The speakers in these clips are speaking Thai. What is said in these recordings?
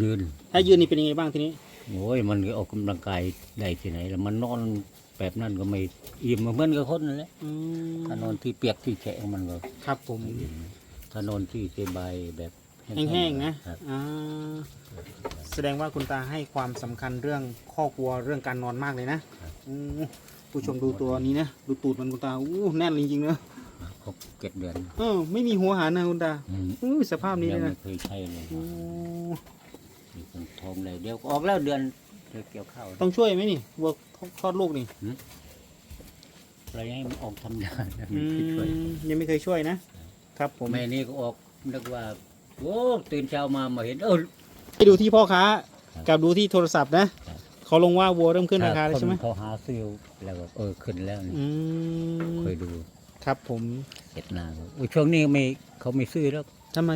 ยืน ถ้ายืนนี่เป็นยังไงบ้างทีนี้ โอ้ยมันก็ออกกำลังกายได้ที่ไหนแล้วมันนอนแบบนั้นก็ไม่อิ่มเหมือนกับคนนั่นแหละอืมถ้านอนที่เปียกที่แฉะมันก็ครับผมไม่อิ่มถ้านอนที่สบายแบบแห้งๆนะครับ อ่าแสดงว่าคุณตาให้ความสำคัญเรื่องข้อกลัวเรื่องการนอนมากเลยนะอืมผู้ชมดูตัวนี้นะ ดูตูดมันคุณตาอู้แน่นจริงๆเนอะครบเจ็ดเดือนเออไม่มีหัวหารนะคุณตาอืมอู้สภาพนี้ยัเลงยไม่นะเคยใช้เลยอู้มีคนทอ งเลยเดี๋ยวก็ออกแล้วเดือนเดี๋ยวเกี่ยวข้าวต้องช่วยไหมนี่วัวคลอดลูกนี่อะไรให้มันออกทำยาอืมยังไม่เคยช่วยนะครับผมแม่นี่ก็ออกนึกว่าโอ้ตื่นเช้ามามาเห็นเออไปดูที่พ่อค้าครับกับดูที่โทรศัพท์นะครับเขาลงว่าวัวเริ่มขึ้นราคาแล้วใช่ไหมนเขาหาซื้อแล้วก็เออขึ้นแล้วนี่อืมเคยดู ครับผมเห็ดนาก็อุ้ยช่วงนี้ไม่เขาไม่ซื้อแล้วทำไม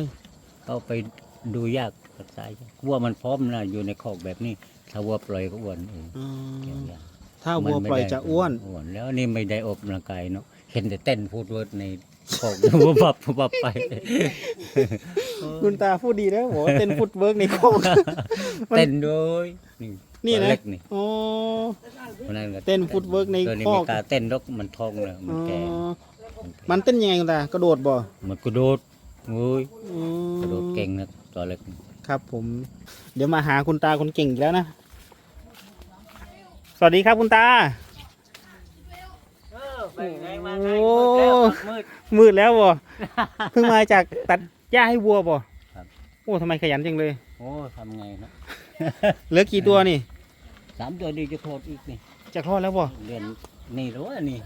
เขาไป ดูยากรักษายากวัวมันพร้อมนะอยู่ในคอกแบบนี้ ถ้าวัวปล่อยก็อ้วนเองอืมเกี่ยวยากถ้าวัวมันไม่ปล่อยได้จะอ้วน อ้วนแล้วนี่ไม่ได้ออกกำลังกายเนาะเห็นแต่เต้นพูดเวิร์ดในคอกวัวบับวับไป คุณตาพูดดีนะบอกว่าเต้นฟุตเวิร์กในโคก มัน เต้นด้วยนี่นี่ตัวนะเล็กนี่อ๋อวันนั้นก็เต้นฟุตเวิร์กในตัวนี้คอไม่กกล้าเต้นหรอกมันท้องแล้วมันแก่อ๋อมันเต้นยังไงคุณตากระโดดบ่มันกระโดดโอ้ยอืมกระโดดเก่งนะ ตัวเล็กครับผม เดี๋ยวมาหาคุณตาคนเก่งอีกแล้วนะ สวัสดีครับคุณตาโอ้มืดแล้วบ่ เพิ่งมาจากตัดหญ้าให้วัวบ่ครับ โอ้ทำไมขยันจังเลย โอ้ทำไงนะเหลือกี่ตัวนี่ สามตัวนี้จะโคตรอีกนี่จะคลอดแล้วบ่ เดือนนี่หรือว่านี่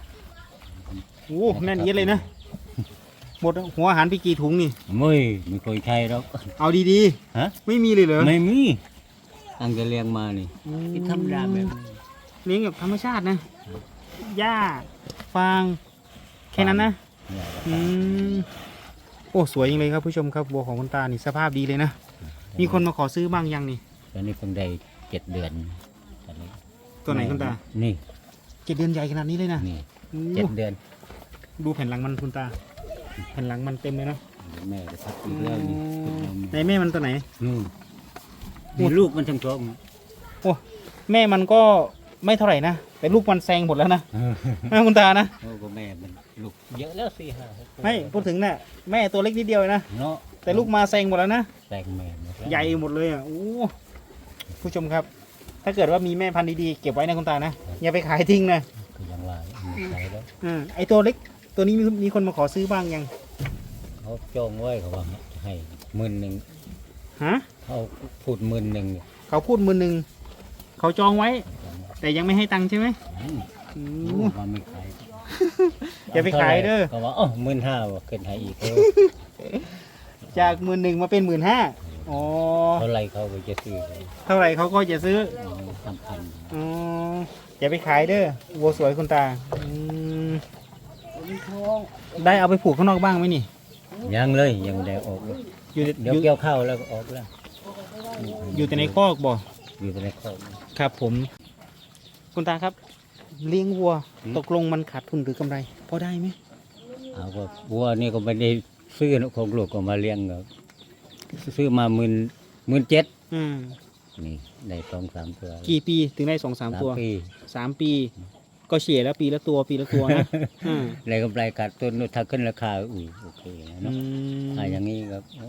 โอ้แน่นเอียดเลยนะ หมดหัวอาหารไปกี่ถุงนี่ ไม่ไม่เคยใช้หรอก เอาดีฮะ ๆไม่มีเลยเหรอไม่มีตั้งแต่เลี้ยงมานี่อืมที่ธรรมดาแบบนี้เลี้ยงแบบธรรมชาตินะหญ้าฟางแค่นั้นนะ เนี่ยก็อืมโอ้สวยจริงเลยครับผู้ชมครับวัวของคุณตานี่สภาพดีเลยนะ มีคนมาขอซื้อบ้างยังนี่ ตอนนี้เพิ่งได้เจ็ดเดือนตอนนี้ตัวไหนคุณตานี่เจ็ดเดือนใหญ่ขนาดนี้เลยนะนี่โอ้เจ็ดเดือน ดูแผ่นหลังมันคุณตา แผ่นหลังมันเต็มเลยนะเดี๋ยวแม่จะพักอีกแล้วนี่ขึ้นนมในแม่มันตัวไหน นู่นมีลูกมันทั้งท้องแม่มันก็ไม่เท่าไหร่นะ แต่ลูกมันแซงหมดแล้วนะนะคุณตานะโอ้ก็แม่มันลูกเยอะแล้วสี่ห้าหกตัวไม่พูดถึงน่ะแม่ตัวเล็กนิดเดียวเองนะเนาะแต่ลูกมาแซงหมดแล้วนะ แตงแม่มดแล้วใหญ่หมดเลยอะโอ้ผู้ชมครับ ถ้าเกิดว่ามีแม่พันธุ์ดีๆ เก็บไว้นะคุณตานะ อย่าไปขายทิ้งนะคือยังว่ามีใครแล้ว อ่าไอตัวเล็ก ตัวนี้มีมีคนมาขอซื้อบ้างยัง เขาจองไว้เขาว่าจะให้หมื่นหนึ่งฮะ เขาพูดหมื่นหนึ่งเนี่ยเขาพูดมือหนึ่ง เขาจองไว้ แต่ยังไม่ให้ตังค์ใช่ไหมอืมอืโอ้มมันไม่ขายอย่าไปขายเด้อ เขาว่าอ๋อหมื่นห้าว่าขึ้นให้อีกเออจากหมื่นหนึ่งมาเป็นหมื่นห้าอ๋อ เท่าไรเขาก็จะซื้อไปเท่าไหร่เขาก็จะซื้อสำคัญอ๋ออย่าไปขายเด้อวัวสวยคุณตาอืม ได้เอาไปผูกข้างนอกบ้างไหมนี่ ยังเลยยังไม่ได้ออกเลยอยู่เดี๋ยวอยู่เกี่ยวข้าวแล้วก็ออกแล้วอยู่แต่ในคอกบ่อยู่แต่ในคอกครับผม คุณตาครับ เลี้ยงวัวอืม ตกลงมันขาดทุนหรือกำไรพอได้ไหมเอาก็วัวนี่ก็ไม่ได้ซื้อนะของลูกก็มาเลี้ยงก็ซื้อมาหมื่นหมื่นเจ็ดอืมนี่ได้สองสามตัวกี่ปีถึงได้สองสามตัวปีสามปี ก็เฉลี่ยแล้วปีละตัวปีละตัวนะอืมได้กำไรขาดต้นถ้าขึ้นราคาอุ้ยโอเคนะอืเนาะมถ้าอย่างนี้ก็โอ้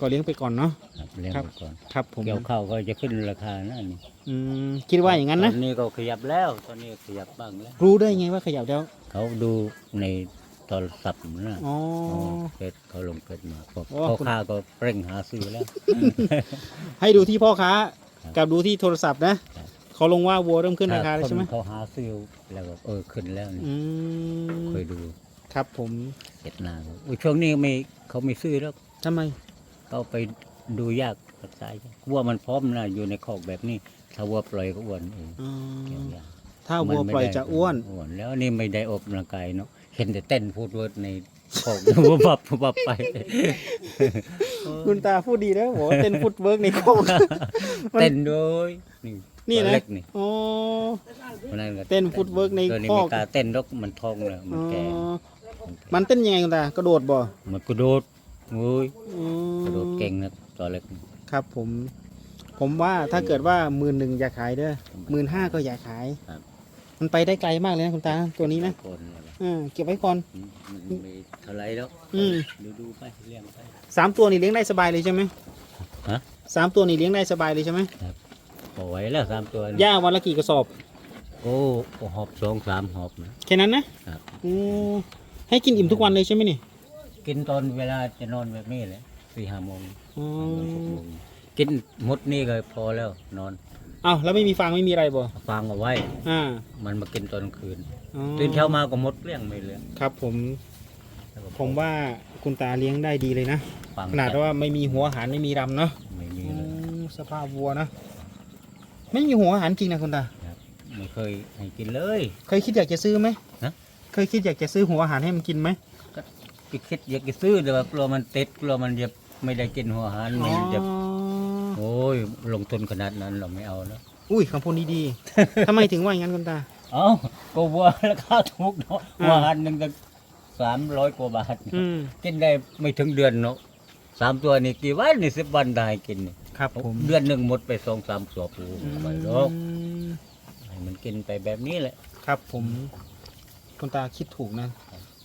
ก็เลี้ยงไปก่อนเนาะ ครับเลี้ยงครับ ไปก่อนครับผมเกี่ยวข้าวก็จะขึ้นราคานะนี่อืมคิดว่าอย่างนั้นนะตอนนี้ก็ขยับแล้ว ตอนนี้ขยับบ้างแล้ว รู้ได้ไงว่าขยับแล้วเขาดูในโทรศัพท์นะอ๋ออ๋อเฟซเขาลงเฟซมาพวกโอ้พ่อคุณ ค้าก็เร่งหาซื้อแล้ว ให้ดูที่พ่อค้าครับกับดูที่โทรศัพท์นะ ครับ เขาลงว่าวัวเริ่มขึ้นราคาแล้วใช่ไหมนเขาหาซื้อแล้วก็เออขึ้นแล้วนี่อืมเคยดูครับผมเห็ดนาก็อุ้ยช่วงนี้ไม่เขาไม่ซื้อแล้วทำไม เขาไปดูยากรักษายากวัวมันพร้อมนะอยู่ในคอกแบบนี้ถ้าวัวปล่อยก็อ้วนเองอ๋อเกี่ยวยากถ้าวัวมันไม่ปล่อยได้จะอ้วน อ้วน แล้วนี่ไม่ได้ออกกำลังกายเนาะเห็นแต่เต้นพูดเวิร์ดในคอก วัวบับวับไป คุณตาพูดดีนะบอกว่าเต้นฟุตเวิร์กในโคก มัน เต้นด้วยนี่ นี่ตัวนะเล็กนี่อ๋อวันนั้นก็เต้นฟุตเวิร์กในตัวนี้คอไม่กกล้าเต้นหรอกมันท้องแล้วมันแก่อ๋อมันเต้นยังไงคุณตากระโดดบ่มันกระโดดโอ้ยอืมกระโดดเก่งนะตัวเล็กครับผม ผมว่าถ้าเกิดว่าหมื่นหนึ่งอย่าขายเด้อหมื่นห้าก็อย่าขาย ครับมันไปได้ไกลมากเลยนะคุณตาตัวนี้นะคนเนี่ยนะอ่าเก็บไว้ก่อน อืมมันไม่เท่าไรแล้วอืม ดูดูๆไปเลี้ยงไป สามตัวนี่เลี้ยงได้สบายเลยใช่ไหมฮะ สามตัวนี่เลี้ยงได้สบายเลยใช่ไหม พอไหวแล้วสามตัวนี่หญ้าวันละกี่กระสอบ โอ้หอบสองสามหอบนะ แค่นั้นนะครับโอ้ให้กินอิ่มทุกวันเลยใช่ไหมนี่กินตอนเวลาจะนอนแบบนี้แหละสี่ห้าโมงอ๋อหกโมงกินหมดนี่ก็พอแล้ว นอนอ้าวแล้วไม่มีฟางไม่มีอะไรบ่ฟังเอาไว้ อ่ามันมากินตอนกลางคืนอ๋อตื่นเช้ามาก็หมดเรื่องไม่เหลือครับผมแล้วก็ผมว่าคุณตาเลี้ยงได้ดีเลยนะ ฟังขนาดว่าไม่มีหัวอาหารไม่มีรำเนาะไม่มีอืเลยมสภาพวัวนะ ไม่มีหัวอาหารจริงนะคุณตา ไม่เคยให้กินเลย เคยคิดอยากจะซื้อไหมฮะ เคยคิดอยากจะซื้อหัวอาหารให้มันกินไหม คิดคิดอยากจะซื้อแต่ว่ากลัวมันติดกลัวมันจะไม่ได้กินหัวอาหารมันจะอ๋อโอ้ยลงทุนขนาดนั้นเราไม่เอาแล้วอุ้ยคำพูดนี้ดีทำไมถึงว่าอย่างนั้นคุณตา เอ้าก็วัวราคาถูกเนาะอ่า หัวอาหารหนึ่งก็สามร้อยกว่าบาท อืม กินได้ไม่ถึงเดือนเนาะสามตัวนี่กี่วันนี่สิบวันได้กินนี่ ครับผมเดือนหนึ่งหมดไปสองสามสอบโอ้อืไปหรอกมให้มันกินไปแบบนี้แหละ ครับผมคุณตาคิดถูกนะ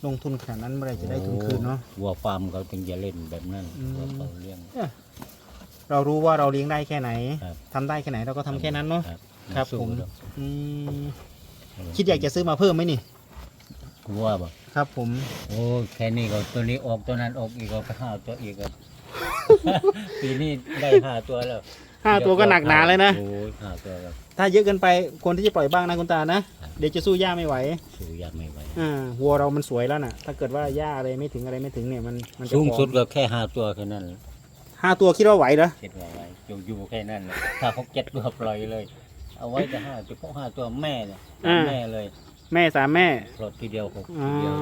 ลงทุนขนาดนั้นเมื่อไหรจะได้ทุนคืนเนาะวัวฟาร์มเขาถึงจะเล่นแบบนั้นอืมวัวเขาเลี้ยง เรารู้ว่าเราเลี้ยงได้แค่ไหน ครับ ทำได้แค่ไหนเราก็ทำแค่นั้นเนาะ ครับครับสู้ผมหรอกอืมคิดอยากจะซื้อมาเพิ่มไหมนี่วัวบอกครับผม โอ้แค่นี้ก็ตัวนี้ออกตัวนั้นออกอีกก็ไปห้าตัวอีกก็ ปีนี้ได้ห้าตัวแล้วห้าตัวก็หนักหนาเลยนะ โอ้ยห้าตัวแล้วถ้าเยอะเกินไปควรที่จะปล่อยบ้างนะคุณตานะครับเดี๋ยวจะสู้ย่าไม่ไหว สู้ยังไม่ไหวอ่าวัวเรามันสวยแล้วน่ะ ถ้าเกิดว่าย่าอะไรไม่ถึงอะไรไม่ถึงเนี่ยมันมันจะสูงฟ้อสุดก็แค่ห้าตัวแค่นั้นแหละห้าตัวคิดว่าไหวเหรอ คิดว่าไว้อยู่อยู่แค่นั้นแหละถ้าเขาเจ็ดตัวปล่อยเลย เอาไว้แต่ห้าเฉพาะห้าตัวแม่เนี่ยแม่เลย แม่สามแม่ปลดทีเดียวหกอ๋อทีเดียว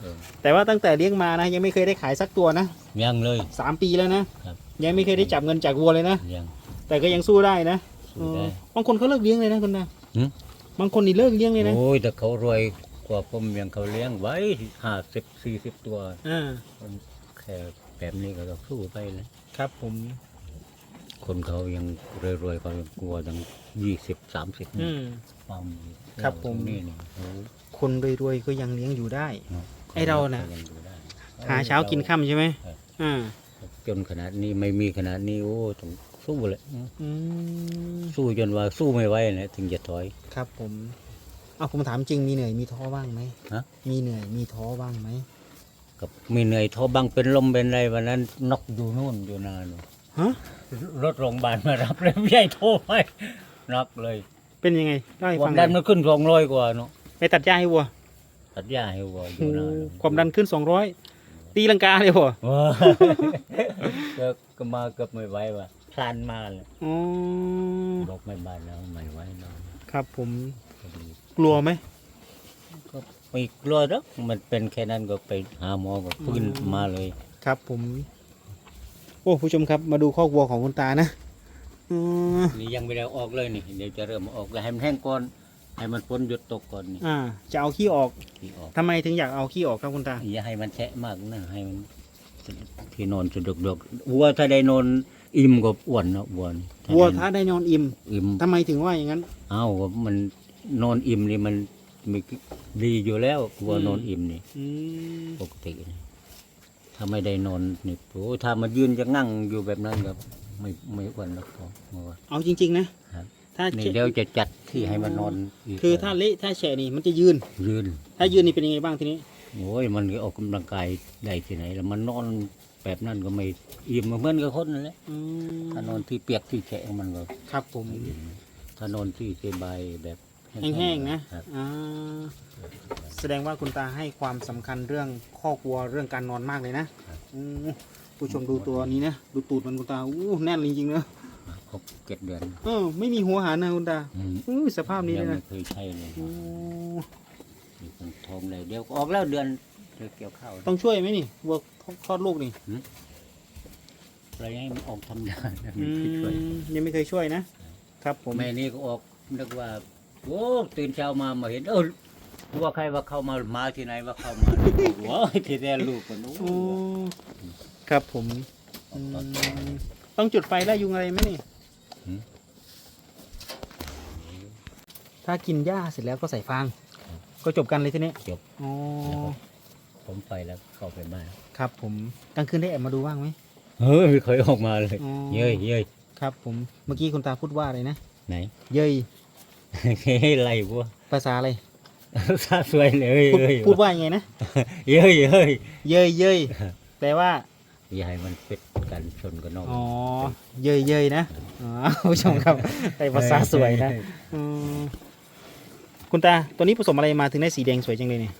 เออแต่ว่าตั้งแต่เลี้ยงมานะ ยังไม่เคยได้ขายสักตัวนะยังเลย สามปีแล้วนะครับ ยังไม่เคยได้จับเงินจากวัวเลยนะยังแต่ก็ยังสู้ได้นะสู้ได้ เออบางคนเขาเลิกเลี้ยงเลยนะคุณตาหืมบางคนนี่เลิกเลี้ยงเลยนะโอ้ยแต่เขารวยกว่าผมยังเขาเลี้ยงไว้ห้าสิบสี่สิบตัวอ่า แค่แบบนี้ก็ต้องสู้ไปเลยครับผม คนเขายังรวยๆเขายังกลัวตั้งยี่สิบสามสิบอืม ความครับผม นี่นี่โอ้คนรวยๆก็ยังเลี้ยงอยู่ได้เนาะไอ้เราน่ะ ยังดูได้ หาเช้ากินค่ำใช่ไหมครับ อ่าจนขนาดนี้ไม่มีขนาดนี้โอ้ต้องสู้เลยอืมสู้จนว่าสู้ไม่ไหวนะถึงจะถอย ครับผม เอาผมถามจริงมีเหนื่อยมีท้อบ้างไหมฮะ มีเหนื่อยมีท้อบ้างไหมกับมีเหนื่อยท้อบ้างเป็นลมเป็นอะไรวันนั้นนอกอยู่นู่นอยู่นาน ฮะรถโรงพยาบาลมารับเลยไม่ใช่โทรไปนอกเลยเป็นยังไงเล่าให้ควาฟัมงหดัน่อนยมันขึ้นสองร้อยกว่าเนาะไปตัดหญ้าให้วัวตัดยาให้วัวอโอ้ยู่นานความดันขึ้นสองร้อยตีลังกาเลยวัวว้าก็ก็มาเกือบไม่ไหวว่ะคลานมาเลยอ๋อบอกไม่บานแล้วไม่ไหวแล้ว ครับผมพอดีกลัวไหม ก็ไม่กลัวหรอกมันเป็นแค่นั้นก็ไปหาหมอก็ฟื้นอืม มาเลย ครับผม โอ้ผู้ชมครับมาดูคอกวัวของคุณตานะอ๋อนี่ยังไม่ได้ออกเลยนี่เดี๋ยวจะเริ่มออกแล้วให้มันแห้งก่อนให้มันฝนหยุดตกก่อนนี่อ่า จะเอาขี้ออกที่ออกทำไมถึงอยากเอาขี้ออกครับคุณตา อย่าให้มันแฉะมากนะให้มันที่นอนสะดวกดกวัวถ้าได้นอนอิ่มก็อ้วนนะอ้วนถ้าวัวได้ถ้าได้นอนอิ่มอิ่ม ทำไมถึงว่าอย่างนั้น เอ้าก็มันนอนอิ่มนี่มันมีดีอยู่แล้ววัวอืมนอนอิ่มนี่อืมปกตินะ ถ้าไม่ได้นอนนี่โอ้ถ้ามายืนจะนั่งอยู่แบบนั้นก็ไม่ไม่อ้วนหรอกพอเมื่อวานเอาจริง ๆ นะ ครับ ถ้านี่เฉะเดี๋ยวจะจัดที่ให้มันนอนกคือถ้าเละถ้าแฉะนี่มันจะยืน ยืน ถ้ายืนนี่เป็นยังไงบ้างทีนี้ โอ้ยมันก็ออกกำลังกายได้ที่ไหน แล้วมันนอนแบบนั้นก็ไม่อิ่มเหมือนกับคนนั่นแหละอืมถ้านอนที่เปียกที่แฉะมันก็ครับผมไม่อิ่มถ้านอนที่สบายแบบแห้งๆนะครับ อ่า แสดงว่าคุณตาให้ความสำคัญเรื่องข้อกวัวเรื่องการนอนมากเลยนะอืมผู้ชมดูตัวนี้นะดูตูดมันคุณตาอู้แน่นจริงๆนะครบเจ็ดเดือนเออไม่มีหัวหารนะคุณตาอืมอู้สภาพนี้ยัเลยไม่นะเคยใช่เลยโอ้มีคนท้องเลยเดี๋ยวก็ออกแล้วเดือนเดี๋ยวเกี่ยวข้าวต้องช่วยไหมนี่วัวคลอดลูกนี่อะไรให้มันออกทำยานะอืไม่ช่วยมยังไม่เคยช่วยนะครับผมแม่นี่ก็ออกนึกว่าโอ้ตื่นเช้ามามาเห็นเออ ว่าใครว่าเข้ามามาที่ไหนว่าเข้ามาว้าที่แท้ลูกคนนู้นโอ้ครับผมอืมต้องต้องจุดไฟไล่ยุงอะไรไหมนี่หืมถ้ากินหญ้าเสร็จแล้วก็ใส่ฟาง ก็จบกันเลยทีนี้จบ อ๋อผมไปแล้วเข้าไปบ้านครับ ผมกลางคืนได้แอบมาดูบ้างไหมเฮ้ยไม่เคยออกมาเลย อ๋อเย้ยเย้ยครับ ผมเมื่อกี้คุณตาพูดว่าอะไรนะไหน เย้ยไล่วัวภาษาอะไร ซาสวยเลยพูดเอ้ยพูดว่ายังไงนะ เย้ยเย้ยเย้ยเย้ยแปลว่า อย่าให้มันเป็ดกันชนกันนอกอ๋อ เย้ยเย้ยนะอ๋อผู้ชมครับแต่ภาษาสวยนะอืมคุณตาตัวนี้ผสมอะไรมาถึงได้สีแดงสวยจังเลยเนี่ย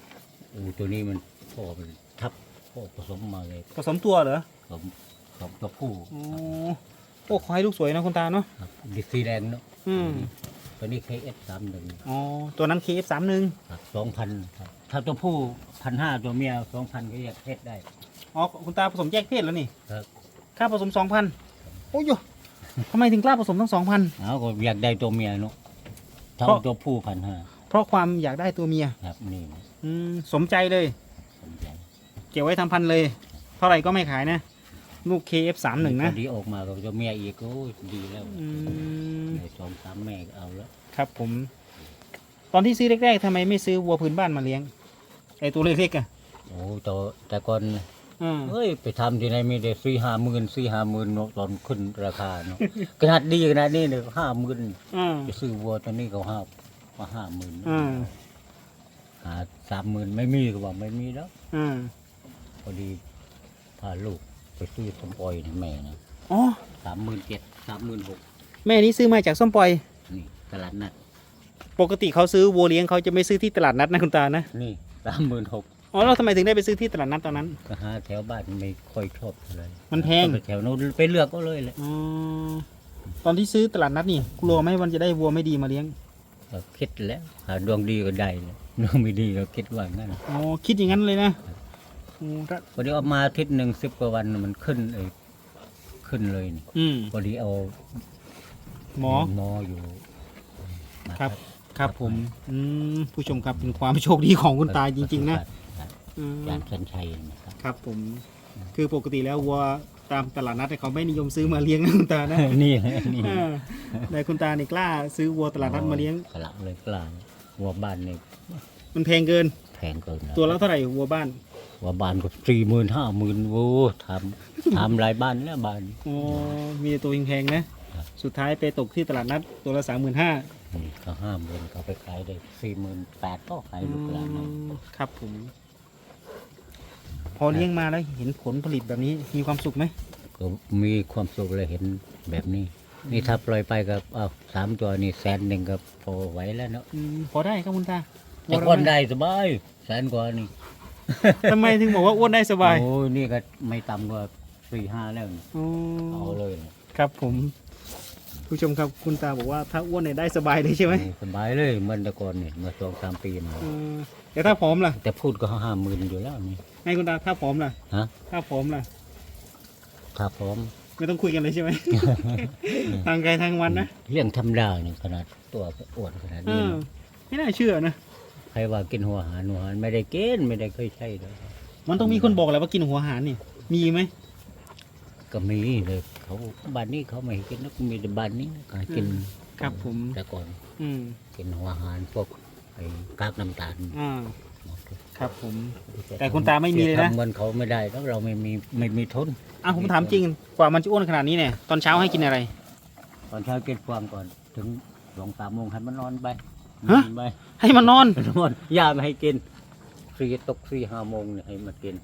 อูตัวนี้มันพ่อมันทับพ่อผสมมาเลยผสมตัวเหรอผสมผสมตัวผู้อ๋อโอ้ขอให้ลูกสวยนะคุณตาเนาะครับดิสีแดงเนาะอืม ตัวนี้ KS สามหนึ่งอ๋อ ตัวนั้น KF31 ครับสองพันครับถ้าตัวผู้พันห้าตัวเมียสองพันก็แยกเพศได้ อ๋อ คุณตาผสมแยกเพศแล้วนี่ครับค่าผสม2,000โอ้ยโยทำไมถึงกล้าผสมทั้ง2,000เอาก็อยากได้ตัวเมียเนาะถ้าเพราะตัวผู้พันห้าเพราะความอยากได้ตัวเมียครับนี่นะอืมสมใจเลยสนใจ เก็บไว้ทำพันธุ์เลย เท่าไหร่ก็ไม่ขายนะ ลูก KF31 นะพอดีออกมาก็ตัวเมียอีกโอ้ยดีแล้วอืมในสองสามแม่ก็เอาแล้วครับผม ตอนที่ซื้อแรกๆทำไมไม่ซื้อวัวพื้นบ้านมาเลี้ยง ไอตัวเล็กๆอะโอ้ตัวแต่ก่อนอืมเอ้ยไปทำที่ไหนมีแต่สี่ห้าหมื่นสี่ห้าหมื่นเนาะตอนขึ้นราคาเนาะขนาดดีขนาดนี้เนี่ยห้าหมื่นอืมไปซื้อวัวตัวนี้ก็ห้ามาห้าหมื่นอืมหาสามหมื่นไม่มีก็บอกไม่มีแล้วอืมพอดีพาลูกไป ซื้อสมปอยนี่แม่นะอ๋อสามหมื่นเจ็ดสามหมื่นหกแม่นี้ซื้อมาจากส้มปล่อย นี่ตลาดนัดปกติเขาซื้อวัวเลี้ยงเขาจะไม่ซื้อที่ตลาดนัดนะคุณตานะนี่สามหมื่นหกอ๋อแล้วทำไมถึงได้ไปซื้อที่ตลาดนัดตอนนั้น ก็หาแถวบ้านไม่ค่อยชอบเท่าไหร่มันแพง ก็ไปแถวโน้นไปเลือกก็เลยแหละอ๋อตอนที่ซื้อตลาดนัดนี่กลัวไหมวันจะได้วัวไม่ดีมาเลี้ยงก็คิดแล้วหาดวงดีก็ได้เลยดวงไม่ดีก็คิดว่างั้นอ๋อคิดอย่างนั้นเลยนะ อืมถ้าพอดีเอามาอาทิตย์หนึ่งสิบกว่าวันมันขึ้นเอยขึ้นเลยนี่อืมพอดีเอาหมอ หมออยู่มาครับ ครับผม อืมผู้ชมครับเป็นความโชคดีของคุณตาจริง ๆ นะครับอืมยานชันชัยนะครับครับผม คือปกติแล้ววัวตามตลาดนัดเนี่ยเขาไม่นิยมซื้อมาเลี้ยงนะคุณตานะนี่นี่เออแต่คุณตานี่กล้าซื้อวัวตลาดนัดมาเลี้ยง ขลังเลยกล้าวัวบ้านนี่มันแพงเกิน แพงเกินนะตัวละเท่าไหร่วัวบ้าน วัวบ้านก็สี่หมื่นห้าหมื่นโว้ทำทำหลายบ้านแล้วบ้าน อ๋อมีแต่ตัวแพงๆนะครับสุดท้ายไปตกที่ตลาดนัดตัวละสามหมื่นห้านี่ก็ห้าหมื่นเขาไปขายได้สี่หมื่นแปดก็ขายลูกหลานเอาครับผม พอเลี้ยงมาแล้วเห็นผลผลิตแบบนี้มีความสุขไหมก็มีความสุขเลยเห็นแบบนี้ นี่ถ้าปล่อยไปกับอ้าวสามตัวนี่แสนหนึ่งก็พอไหวแล้วเนาะอืมพอได้ครับคุณตาแต่คนได้สบายแสนกว่านี่ ทำไมถึงบอกว่าอ้วนได้สบายโอ้ยนี่ก็ไม่ต่ำกว่าสี่ห้าแล้วนี่อ๋อเอาเลยนะครับผมผู้ชมครับคุณตาบอกว่าถ้าอ้วนเนี่ยได้สบายเลยใช่ไหมโอ้สบายเลยเหมันแต่ก่อนนี่เมื่อสองสามปีมาเออแต่ถ้าผอมล่ะแต่พูดก็ห้าหมื่นอยู่แล้วนี่ให้คุณตาถ้าผอมล่ะ ฮะถ้าผอมล่ะถ้าพร้อมไม่ต้องคุยกันเลยใช่ไหม ทางไกลทางวันนะ เรื่องธรรมดานี่ขนาดตัวก็อ้วนขนาดเอนี้อนะไม่น่าเชื่อนะ ใครว่ากินหัวอาหารหัวอาหารไม่ได้กินไม่ได้เคยใช่เลยมันต้องมีคนบอกแหละว่ากินหัวหารนี่มีไหมก็มีเลยเขาบ้านนี้เขาไม่ให้กินนะมีแต่บ้านนี้ก็ให้กินครับผม แต่ก่อนอืมกินหัวอาหารพวกไอ้กากน้ำตาลอ่าหมดเลยครับผม แต่คุณตาไม่มีเลยนะ ทำเงินเขาไม่ได้แล้วเราไม่มีไม่มีทุนอะผมถามจริงกว่ามันจะอ้วนขนาดนี้เนี่ยตอนเช้าให้กินอะไร ตอนเช้ากินฟางก่อน ถึงสองสามโมงให้มันนอนไป ฮะนอนไปให้มันนอนนอนยาไม่ให้กินสี่ตกสี่ห้าโมงเนี่ยให้มันกิน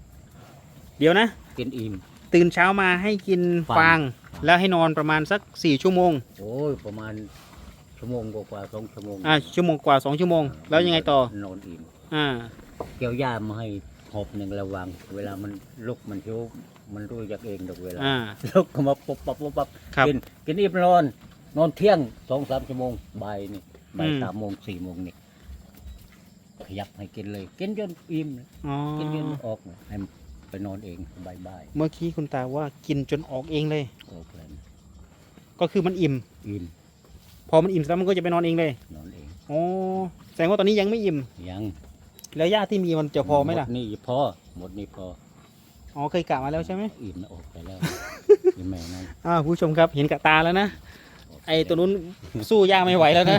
เดี๋ยวนะ กินอิ่ม ตื่นเช้ามาให้กินฟางฟางแล้วให้นอนประมาณสักสี่ชั่วโมง โอ้ยประมาณชั่วโมงกว่าๆสองชั่วโมงอ่าชั่วโมงกว่าสองชั่วโมง แล้วยังไงต่อ นอนอิ่ม อ่า เกี่ยวหญ้ามาให้หอบหนึ่งระวัง เวลามันลุกมันหิวมันรู้จักเองดอกเวลาอ่า ลุกก็มาปุ๊บปั๊บปุ๊บปั๊บครับ กินกินอิ่มนอน นอนเที่ยงสองสามชั่วโมงบ่ายนี่ บ่ายอืม สามโมงสี่โมงนี่ขยับให้กินเลย กินจนอิ่มอ๋อกินจนออกให้มันไปนอนเองบายบายเมื่อกี้คุณตาว่ากินจนออกเองเลยออกเลยก็คือมันอิ่ม อิ่มพอมันอิ่มแล้วมันก็จะไปนอนเองเลยนอนเอง อ๋อแสดงว่าตอนนี้ยังไม่อิ่ม ยังแล้วหญ้าที่มีมันจะพอไหมล่ะ ดนี่พอหมดนี่พออ๋อเคยกะมาแล้วใช่ไหมอิ่มออกไปแล้วอีแม่นั่นอ้าวผู้ชมครับเห็นกับตาแล้วนะ ไอ้ตัวนู้นสู้ย่าไม่ไหวแล้วนะ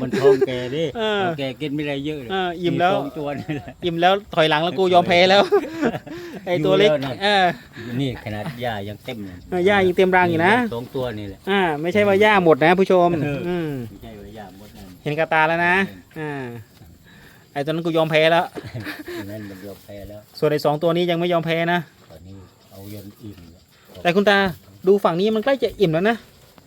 มันท้องแกดิเออแกกินไม่ได้เยอะเลยเอออิ่มแล้วสองตัวนี่แหละ อิ่มแล้วถอยหลังแล้วกูยอมแพ้แล้ว ไอ้ตัวเล็ก อยู่แล้วนะ เออนี่ขนาดหญ้ายังเต็มเลยเออย่ายังเต็มรังอยู่นะ สองตัวนี่แหละ อ่า ไม่ใช่ว่าย่าหมดนะผู้ชม เอออื อืม ไม่ใช่ว่าหญ้าหมดนั่นเห็นกับตาแล้วนะ อ่า ไอ้ตัวนั้นกูยอมแพ้แล้ว นั่นมันยอมแพ้แล้วส่วนไอ้สองตัวนี้ยังไม่ยอมแพ้นะ ตอนนี้เอายนต์อิ่มแล้วแต่คุณตาดูฝั่งนี้มันใกล้จะอิ่มแล้วนะ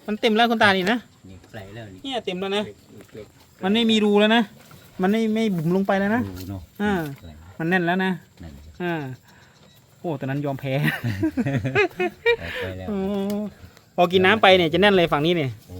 มันเต็มแล้วคุณตานี่นะนี่ใกล้แล้วนี่เนี่ยเต็มแล้วนะเล็กเล็กมันไม่มีรูแล้วนะ มันไม่ไม่บุ๋มลงไปแล้วนะ ดูเนาะอ่าใกล้มันแน่นแล้วนะ นั่นอ่า โอ้แต่นั้นยอมแพ้เอาไปแล้วโอ้พอกินน้ำไปเนี่ยจะแน่นเลยฝั่งนี้เนี่ย โอ้